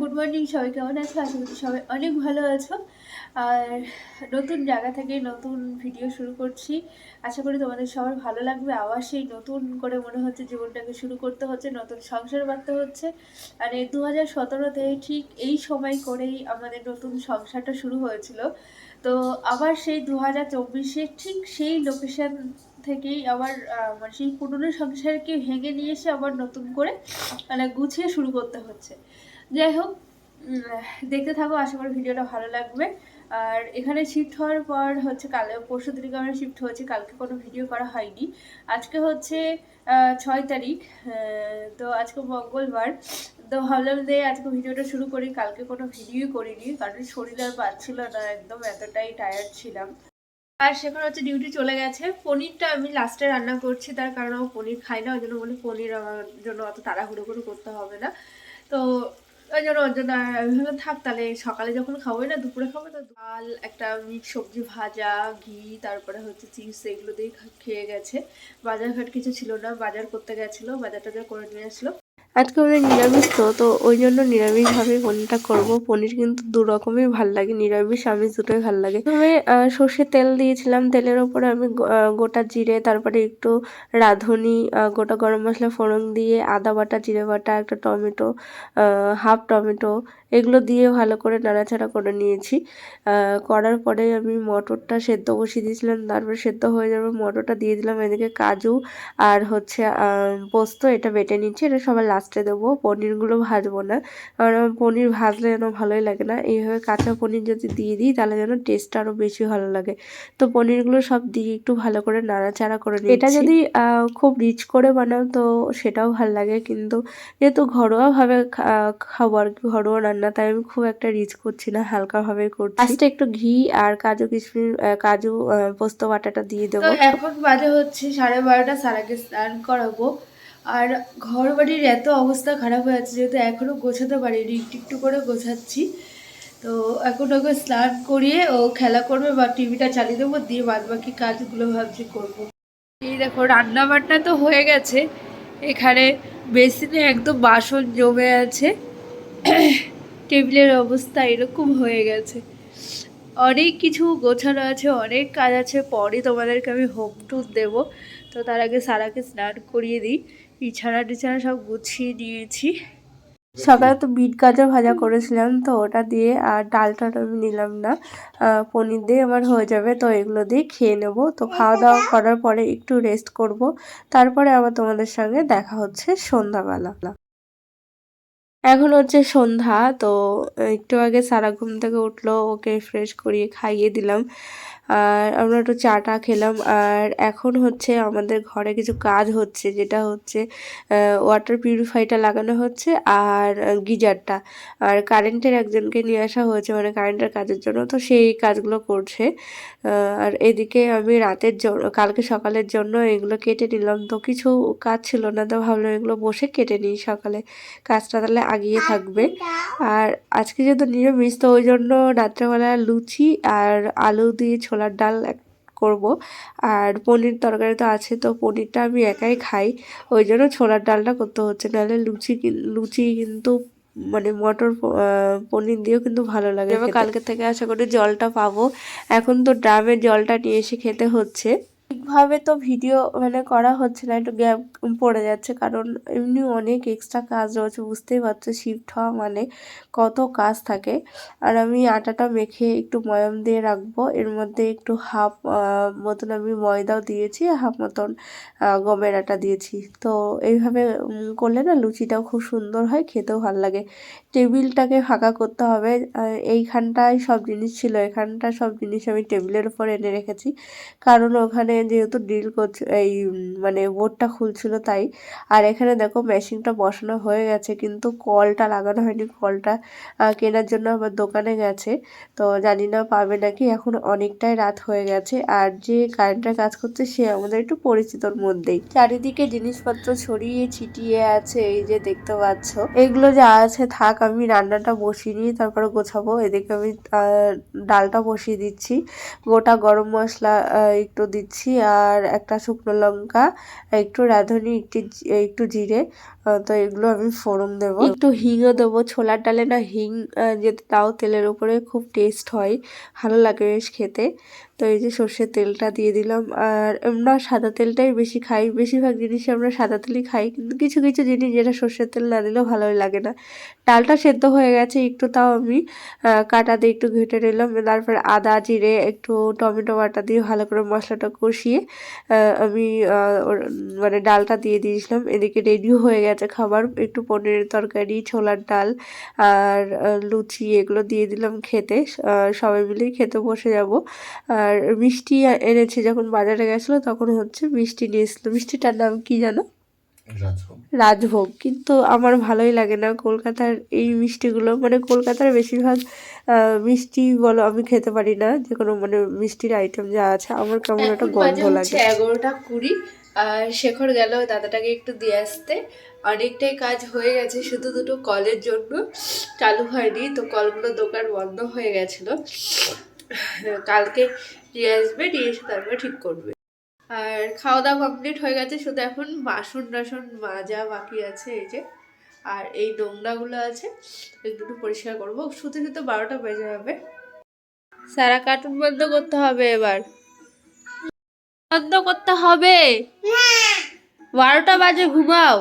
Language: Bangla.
গুড মর্নিং, সবাই কেমন আছো? আশা করি সবাই অনেক ভালো আছো। আর নতুন জায়গা থেকে নতুন ভিডিও শুরু করছি। আশা করি তোমাদের সবার ভালো লাগবে। আবার সেই নতুন করে মনে হচ্ছে জীবনটাকে শুরু করতে হচ্ছে, নতুন সংসার বাঁধতে হচ্ছে। আর এই দু হাজার সতেরোতে ঠিক এই সময় করেই আমাদের নতুন সংসারটা শুরু হয়েছিল। তো আবার সেই দু হাজার চব্বিশে ঠিক সেই লোকেশন থেকেই আবার মানে সেই পুরনো সংসারকে ভেঙে নিয়ে এসে আবার নতুন করে মানে গুছিয়ে শুরু করতে হচ্ছে। যাই হোক দেখতে থাকো, আশা করি ভিডিওটা ভালো লাগবে। আর এখানে শিফট হওয়ার পর হচ্ছে কাল পরশু দিনকে আমরা শিফট হয়েছি, কালকে কোনো ভিডিও করা হয়নি। আজকে হচ্ছে ছয় তারিখ তো আজকে মঙ্গলবার। তো ভাবলাম যে আজকে ভিডিওটা শুরু করি, কালকে কোনো ভিডিও করিনি, কারণ শরীর আর পাচ্ছিল না, একদম এতটাই টায়ার্ড ছিলাম। আর সেখানে হচ্ছে ডিউটি চলে গেছে। পনিরটা আমি লাস্টে রান্না করছি, তার কারণ ও পনির খাই না, ওই জন্য বলি পনির আমার জন্য অত তাড়াহুড়ো করে করতে হবে না। তো ওই জন্য ভাবলাম থাক তাহলে, সকালে যখন খাবোই না, দুপুরে খাব তো ডাল, একটা মিক্স সবজি ভাজা, ঘি, তারপরে হচ্ছে চিপস, এগুলো দিয়ে খেয়ে গেছে। বাজার ঘাট কিছু ছিল না, বাজার করতে গেছিল বাজার টাজার করে নিয়ে আসলো। আজকে আমাদের নিরামিষ তো তো ওই জন্য নিরামিষভাবে পনিরটা করব। পনির কিন্তু দু রকমই ভালো লাগে, নিরামিষ, আমিষ দুটোই ভালো লাগে। প্রথমে সর্ষে তেল দিয়েছিলাম, তেলের ওপরে আমি গোটা জিরে, তারপরে একটু রাঁধুনি গোটা গরম মশলা ফোড়ন দিয়ে আদা বাটা, জিরে বাটা, একটা টমেটো হাফ টমেটো এগুলো দিয়ে ভালো করে নাড়াচাড়া করে নিয়েছি। করার পরে আমি মটরটা সেদ্ধ বসিয়ে দিয়েছিলাম, তারপরে সেদ্ধ হয়ে যাবে মটরটা দিয়ে দিলাম এদিকে কাজু আর হচ্ছে পোস্ত এটা বেটে নিচ্ছি, এটা সবার লাস্টে দেবো। পনিরগুলো ভাজবো না, কারণ আমার পনির ভাজলে যেন ভালোই লাগে না। এইভাবে কাঁচা পনির যদি দিয়ে দিই তাহলে যেন টেস্টটা আরও বেশি ভালো লাগে। তো পনিরগুলো সব দিয়ে একটু ভালো করে নাড়াচাড়া করে নিই এটা যদি খুব রিচ করে বানাও তো সেটাও ভালো লাগে, কিন্তু যেহেতু ঘরোয়াভাবে খা- খাব আর কি, ঘরোয়া তাই আমি খুব একটা রিচ করছি না হালকাভাবে করছি। লাস্টে একটু ঘি আর কাজু কিশমিশ কাজু পোস্ত বাটাটা দিয়ে দেবো। এখন বাজে হচ্ছে সাড়ে বারোটা সারাকে স্নান করাবো। আর ঘর বাড়ির এত অবস্থা খারাপ হয়ে আছে যেহেতু এখনও গোছাতে পারিনি একটু একটু করে গোছাচ্ছি। তো এখন ওকে স্নান করিয়ে ও খেলা করবে বা টিভিটা চালিয়ে দেবো দিয়ে বাদ বাকি কাজগুলো ভাবছি করব। এই দেখো রান্না বান্না তো হয়ে গেছে। এখানে বেসিনে একদম বাসন জমে আছে। টেবিলের অবস্থা এরকম হয়ে গেছে। অনেক কিছু গোছানো আছে, অনেক কাজ আছে, পরে তোমাদেরকে আমি হোম টুর দেবো। তো তার আগে সারাকে স্নান করিয়ে দিই। বিছানা টিছানা সব গুছিয়ে নিয়েছি। সকালে তো বিট গাজর ভাজা করেছিলাম, তো ওটা দিয়ে আর ডালটা আমি নিলাম না। পনির দিয়ে আমার হয়ে যাবে, তো এগুলো দিয়ে খেয়ে নেব। তো খাওয়া দাওয়া করার পরে একটু রেস্ট করব। তারপরে আবার তোমাদের সঙ্গে দেখা হচ্ছে সন্ধ্যাবেলা। এখন হচ্ছে সন্ধ্যা, তো একটু আগে সারা ঘুম থেকে উঠল, ওকে ফ্রেশ করিয়ে খাইয়ে দিলাম। আর আমরা একটু চাটা খেলাম। আর এখন হচ্ছে আমাদের ঘরে কিছু কাজ হচ্ছে, যেটা হচ্ছে ওয়াটার পিউরিফাইটা লাগানো হচ্ছে আর গিজারটা। আর কারেন্টের একজনকে নিয়ে আসা হয়েছে মানে কারেন্টের কাজের জন্য, তো সেই কাজগুলো করছে। আর এদিকে আমি রাতের জন্য কালকে সকালের জন্য এগুলো কেটে নিলাম। তো কিছু কাজ ছিল না, তো ভাবলাম এগুলো বসে কেটে নিই সকালে। কাজটা তাহলে আগিয়ে থাকবে। আর আজকে যেহেতু নিরামিষ, তো ওই জন্য রাত্রেবেলা লুচি আর আলু দিয়ে ছোলার ডাল এক- করব। আর পনির তরকারি তো আছে তো পনিরটা আমি একাই খাই। ওই জন্য ছোলার ডালটা করতে হচ্ছে নাহলে লুচি লুচি কিন্তু মানে মটর পনির দিয়েও কিন্তু ভালো লাগে এবার কালকে থেকে আশা করি জলটা পাবো। এখন তো ড্রামের জলটা নিয়ে এসে খেতে হচ্ছে। ঠিকভাবে তো ভিডিও মানে করা হচ্ছে না, একটু গ্যাপ পড়ে যাচ্ছে, কারণ এমনি অনেক এক্সট্রা কাজ রয়েছে, বুঝতেই পারছ শিফট হওয়া মানে কত কাজ থাকে। আর আমি আটাটা মেখে একটু ময়াম দিয়ে রাখব, এর মধ্যে একটু হাফ মতন আমি ময়দাও দিয়েছি হাফ মতন গমের আটা দিয়েছি। তো এইভাবে করলে না লুচিটাও খুব সুন্দর হয়, খেতেও ভালো লাগে। টেবিলটাকে ফাঁকা করতে হবে এইখানটায় সব জিনিস ছিল এখানটা সব জিনিস আমি টেবিলের উপর এনে রেখেছি। কারণ ওখানে যেহেতু ডিল করছে, এই মানে বোর্ডটা খুলছিল তাই। আর এখানে দেখো মেশিনটা বসানো হয়ে গেছে, কিন্তু কলটা লাগানো হয়নি। কলটা কেনার জন্য আবার দোকানে গেছে। তো জানি না পাবে নাকি, এখন অনেকটাই রাত হয়ে গেছে। আর যে কারেন্টের কাজ করছে, সে আমাদের একটু পরিচিতর মধ্যেই। চারিদিকে জিনিসপত্র ছড়িয়ে ছিটিয়ে আছে, এই যে দেখতে পাচ্ছ। এগুলো যা আছে থাক, আমি রান্নাটা বসিয়ে নিয়ে তারপরে গোছাবো। এদিকে আমি ডালটা বসিয়ে দিচ্ছি। গোটা গরম মশলা একটু দিচ্ছি। আর একটা শুকনো লঙ্কা একটু রাঁধুনি একটি একটু জিরে তো এগুলো আমি ফোড়ন দেবো। একটু হিংও দেবো ছোলার ডালে না হিং আহ, তাও তেলের উপরে খুব টেস্ট হয় ভালো লাগে বেশ খেতে। তো এই যে সর্ষের তেলটা দিয়ে দিলাম আর আমরা সাদা তেলটাই বেশি খাই বেশিরভাগ জিনিসই আমরা সাদা তেলই খাই কিন্তু কিছু কিছু জিনিস যেটা সর্ষের তেল না দিলেও ভালোই লাগে না। ডালটা সেদ্ধ হয়ে গেছে একটু তাও আমি কাটা দিয়ে একটু ঘেটে নিলাম তারপর আদা জিরে একটু টমেটো বাটা দিয়ে ভালো করে মশলাটা কষিয়ে আমি মানে ডালটা দিয়ে দিয়েছিলাম এদিকে রেডিও হয়ে গেছে। খাবার একটু পনিরের তরকারি ছোলার ডাল আর লুচি এগুলো দিয়ে দিলাম খেতে। সবাই মিলেই খেতে বসে যাব। আর মিষ্টি এনেছে যখন বাজারে গেছিল তখন হচ্ছে মিষ্টি নিয়ে এসেছিল। মিষ্টিটার নাম কি জানো? রাজভোগ। রাজভোগ। কিন্তু আমার ভালোই লাগে না কলকাতার এই মিষ্টিগুলো। মানে কলকাতার বেশিরভাগ মিষ্টি বলো আমি খেতে পারি না। যে কোনো মানে মিষ্টির আইটেম যা আছে আমার কেমন একটা গন্ধ লাগে। এগারোটা কুড়ি। আর শেখর গেল দাদাটাকে একটু দিয়ে আসতে। অনেকটাই কাজ হয়ে গেছে, শুধু দুটো কলের জন্য চালু হয়নি, তো কলগুলো দোকান বন্ধ হয়ে গেছিল। কালকে নিয়ে আসবে নিয়ে এসে তারপরে ঠিক করবে। আর খাওয়া দাওয়া কমপ্লিট হয়ে গেছে, শুধু এখন বাসন টাসন মাজা বাকি আছে, এই যে। আর এই নোংরাগুলো আছে এগুলো পরিষ্কার করব। শুতে শুতে বারোটা বেজে যাবে। সারা কার্টুন বন্ধ করতে হবে এবার। বন্ধ করতে হবে। বারোটা বাজে ঘুমাও।